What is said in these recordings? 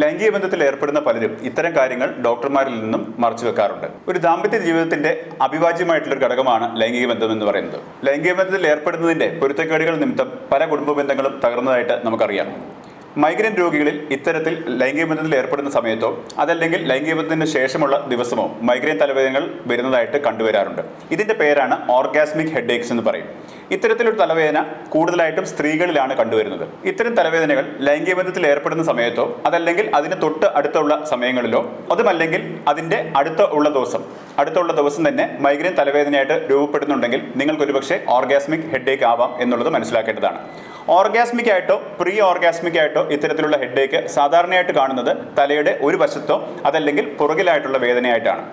ലൈംഗിക ബന്ധത്തിൽ ഏർപ്പെടുന്ന പലരും ഇത്തരം കാര്യങ്ങൾ ഡോക്ടർമാരിൽ നിന്നും മറച്ചു വെക്കാറുണ്ട്. ഒരു ദാമ്പത്യ ജീവിതത്തിന്റെ അവിഭാജ്യമായിട്ടുള്ള ഒരു ഘടകമാണ് ലൈംഗിക ബന്ധം എന്ന് പറയുന്നത്. ലൈംഗിക ബന്ധത്തിൽ ഏർപ്പെടുന്നതിന്റെ പൊരുത്തക്കേടുകൾ നിമിത്തം പല കുടുംബ ബന്ധങ്ങളും തകർന്നതായിട്ട് നമുക്കറിയാം. മൈഗ്രൻ രോഗികളിൽ ഇത്തരത്തിൽ ലൈംഗിക ബന്ധത്തിൽ ഏർപ്പെടുന്ന സമയത്തോ അതല്ലെങ്കിൽ ലൈംഗിക ബന്ധത്തിന് ശേഷമുള്ള ദിവസമോ മൈഗ്രൈൻ തലവേദനകൾ വരുന്നതായിട്ട് കണ്ടുവരാറുണ്ട്. ഇതിന്റെ പേരാണ് ഓർഗാസ്മിക് ഹെഡേക്സ് എന്ന് പറയും. ഇത്തരത്തിലൊരു തലവേദന കൂടുതലായിട്ടും സ്ത്രീകളിലാണ് കണ്ടുവരുന്നത്. ഇത്തരം തലവേദനകൾ ലൈംഗിക ബന്ധത്തിൽ ഏർപ്പെടുന്ന സമയത്തോ അതല്ലെങ്കിൽ അതിന് തൊട്ട് അടുത്തുള്ള സമയങ്ങളിലോ അതുമല്ലെങ്കിൽ അതിന്റെ അടുത്ത ഉള്ള ദിവസം അടുത്തുള്ള ദിവസം തന്നെ മൈഗ്രെയിൻ തലവേദനയായിട്ട് രൂപപ്പെടുന്നുണ്ടെങ്കിൽ നിങ്ങൾക്ക് ഒരുപക്ഷെ ഓർഗാസ്മിക് ഹെഡേക്ക് ആവാം എന്നുള്ളത് മനസ്സിലാക്കേണ്ടതാണ്. ഓർഗാസ്മിക് ആയിട്ടോ പ്രീ ഓർഗാസ്മിക് ആയിട്ടോ ഇത്തരത്തിലുള്ള ഹെഡേക്ക് സാധാരണയായിട്ട് കാണുന്നത് തലയുടെ ഒരു വശത്തോ അതല്ലെങ്കിൽ പുറകിലായിട്ടുള്ള വേദനയായിട്ടാണ്.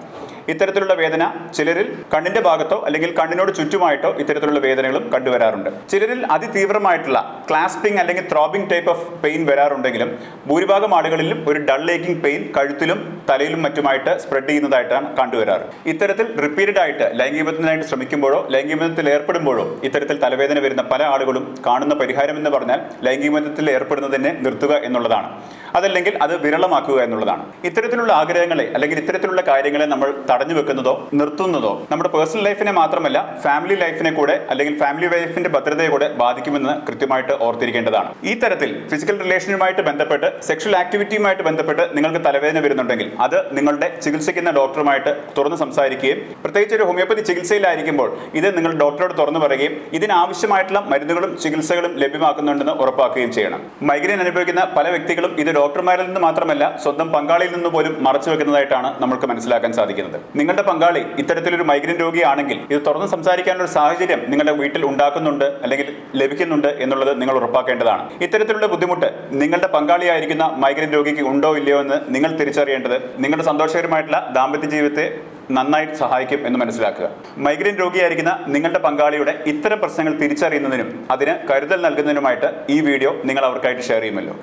ഇത്തരത്തിലുള്ള വേദന ചിലരിൽ കണ്ണിന്റെ ഭാഗത്തോ അല്ലെങ്കിൽ കണ്ണിനോട് ചുറ്റുമായിട്ടോ ഇത്തരത്തിലുള്ള വേദനകളും കണ്ടുവരാറുണ്ട്. ചിലരിൽ അതിതീവ്രമായിട്ടുള്ള ക്ലാസ്പിംഗ് അല്ലെങ്കിൽ ത്രോബിംഗ് ടൈപ്പ് ഓഫ് പെയിൻ വരാറുണ്ടെങ്കിലും ഭൂരിഭാഗം ആളുകളിലും ഒരു ഡൾ ഏക്കിംഗ് പെയിൻ കഴുത്തിലും തലയിലും മറ്റുമായിട്ട് സ്പ്രെഡ് ചെയ്യുന്നതായിട്ടാണ് കണ്ടുവരാറ്. ഇത്തരത്തിൽ റിപ്പീറ്റഡ് ആയിട്ട് ലൈംഗികബന്ധത്തിനായിട്ട് ശ്രമിക്കുമ്പോഴോ ലൈംഗികബന്ധത്തിൽ ഏർപ്പെടുമ്പോഴോ ഇത്തരത്തിൽ തലവേദന വരുന്ന പല ആളുകളും കാണുന്ന പരിഹാരം എന്ന് പറഞ്ഞാൽ ലൈംഗികബന്ധത്തിൽ ഏർപ്പെടുന്നതിനെ നിർത്തുക എന്നുള്ളതാണ്. അതല്ലെങ്കിൽ അത് വിരളമാക്കുക എന്നുള്ളതാണ്. ഇത്തരത്തിലുള്ള ആഗ്രഹങ്ങളെ അല്ലെങ്കിൽ ഇത്തരത്തിലുള്ള കാര്യങ്ങളെ നമ്മൾ തടഞ്ഞു വെക്കുന്നതോ നിർത്തുന്നതോ നമ്മുടെ പേഴ്സണൽ ലൈഫിനെ മാത്രമല്ല ഫാമിലി ലൈഫിനെ കൂടെ അല്ലെങ്കിൽ ഫാമിലി ലൈഫിന്റെ ഭദ്രതയെ കൂടെ ബാധിക്കുമെന്ന് കൃത്യമായിട്ട് ഓർത്തിരിക്കേണ്ടതാണ്. ഈ തരത്തിൽ ഫിസിക്കൽ റിലേഷനുമായിട്ട് ബന്ധപ്പെട്ട് സെക്ഷൽ ആക്ടിവിറ്റിയുമായിട്ട് ബന്ധപ്പെട്ട് നിങ്ങൾക്ക് തലവേദന വരുന്നുണ്ടെങ്കിൽ അത് നിങ്ങളുടെ ചികിത്സിക്കുന്ന ഡോക്ടറുമായിട്ട് തുറന്ന് സംസാരിക്കുകയും പ്രത്യേകിച്ച് ഒരു ഹോമിയോപ്പതി ചികിത്സയിലായിരിക്കുമ്പോൾ ഇത് നിങ്ങൾ ഡോക്ടറോട് തുറന്നു പറയുകയും ഇതിനാവശ്യമായിട്ടുള്ള മരുന്നുകളും ചികിത്സകളും ലഭ്യമാക്കുന്നുണ്ടെന്ന് ഉറപ്പാക്കുകയും ചെയ്യണം. മൈഗ്രെയിൻ അനുഭവിക്കുന്ന പല വ്യക്തികളും ഇത് ഡോക്ടർമാരിൽ നിന്ന് മാത്രമല്ല സ്വന്തം പങ്കാളിയിൽ നിന്ന് പോലും മറച്ചു വെക്കുന്നതായിട്ടാണ് നമുക്ക് മനസ്സിലാക്കാൻ സാധിക്കുന്നത്. നിങ്ങളുടെ പങ്കാളി ഇത്തരത്തിലൊരു മൈഗ്രെയിൻ രോഗിയാണെങ്കിൽ ഇത് തുറന്ന് സംസാരിക്കാനുള്ള സാഹചര്യം നിങ്ങളുടെ വീട്ടിൽ ഉണ്ടാക്കുന്നുണ്ട് അല്ലെങ്കിൽ ലഭിക്കുന്നുണ്ട് എന്നുള്ളത് നിങ്ങൾ ഉറപ്പാക്കേണ്ടതാണ്. ഇത്തരത്തിലുള്ള ബുദ്ധിമുട്ട് നിങ്ങളുടെ പങ്കാളിയായിരിക്കുന്ന മൈഗ്രെയിൻ രോഗിക്ക് ഉണ്ടോ ഇല്ലയോ എന്ന് നിങ്ങൾ തിരിച്ചറിയേണ്ടത് നിങ്ങളുടെ സന്തോഷകരമായിട്ടുള്ള ദാമ്പത്യ ജീവിതത്തെ നന്നായിട്ട് സഹായിക്കും എന്ന് മനസ്സിലാക്കുക. മൈഗ്രെയിൻ രോഗിയായിരിക്കുന്ന നിങ്ങളുടെ പങ്കാളിയുടെ ഇത്തരം പ്രശ്നങ്ങൾ തിരിച്ചറിയുന്നതിനും അതിന് കരുതൽ നൽകുന്നതിനുമായിട്ട് ഈ വീഡിയോ നിങ്ങൾ അവർക്കായിട്ട് ഷെയർ ചെയ്യുമല്ലോ.